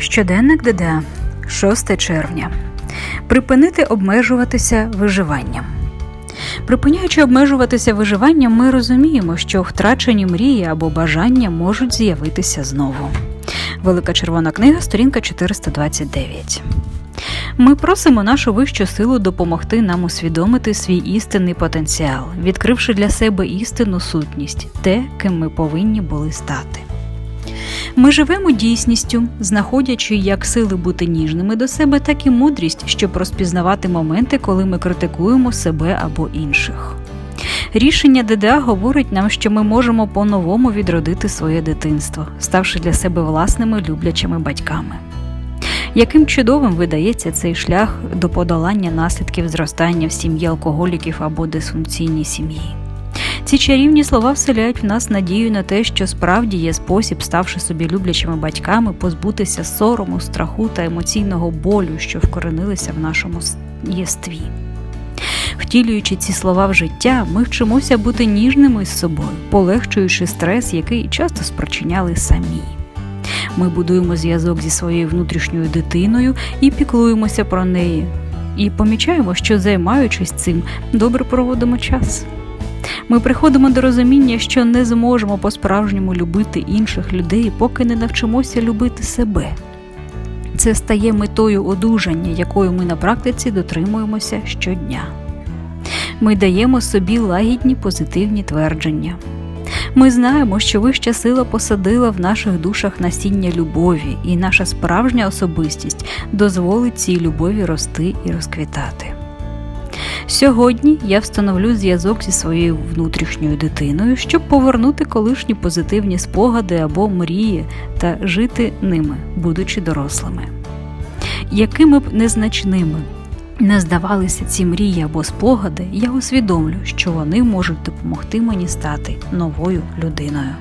Щоденник ДДА, 6 червня. Припинити обмежуватися виживанням. Припиняючи обмежуватися виживанням, ми розуміємо, що втрачені мрії або бажання можуть з'явитися знову. Велика червона книга, сторінка 429. Ми просимо нашу вищу силу допомогти нам усвідомити свій істинний потенціал, відкривши для себе істинну сутність, те, ким ми повинні були стати. Ми живемо дійсністю, знаходячи як сили бути ніжними до себе, так і мудрість, щоб розпізнавати моменти, коли ми критикуємо себе або інших. Рішення ДДА говорить нам, що ми можемо по-новому відродити своє дитинство, ставши для себе власними люблячими батьками. Яким чудовим видається цей шлях до подолання наслідків зростання в сім'ї алкоголіків або дисфункційній сім'ї? Ці чарівні слова вселяють в нас надію на те, що справді є спосіб, ставши собі люблячими батьками, позбутися сорому, страху та емоційного болю, що вкоренилися в нашому єстві. Втілюючи ці слова в життя, ми вчимося бути ніжними з собою, полегшуючи стрес, який часто спричиняли самі. Ми будуємо зв'язок зі своєю внутрішньою дитиною і піклуємося про неї. І помічаємо, що займаючись цим, добре проводимо час. Ми приходимо до розуміння, що не зможемо по-справжньому любити інших людей, поки не навчимося любити себе. Це стає метою одужання, якою ми на практиці дотримуємося щодня. Ми даємо собі лагідні позитивні твердження. Ми знаємо, що вища сила посадила в наших душах насіння любові, і наша справжня особистість дозволить цій любові рости і розквітати. Сьогодні я встановлю зв'язок зі своєю внутрішньою дитиною, щоб повернути колишні позитивні спогади або мрії та жити ними, будучи дорослими. Якими б незначними не здавалися ці мрії або спогади, я усвідомлю, що вони можуть допомогти мені стати новою людиною.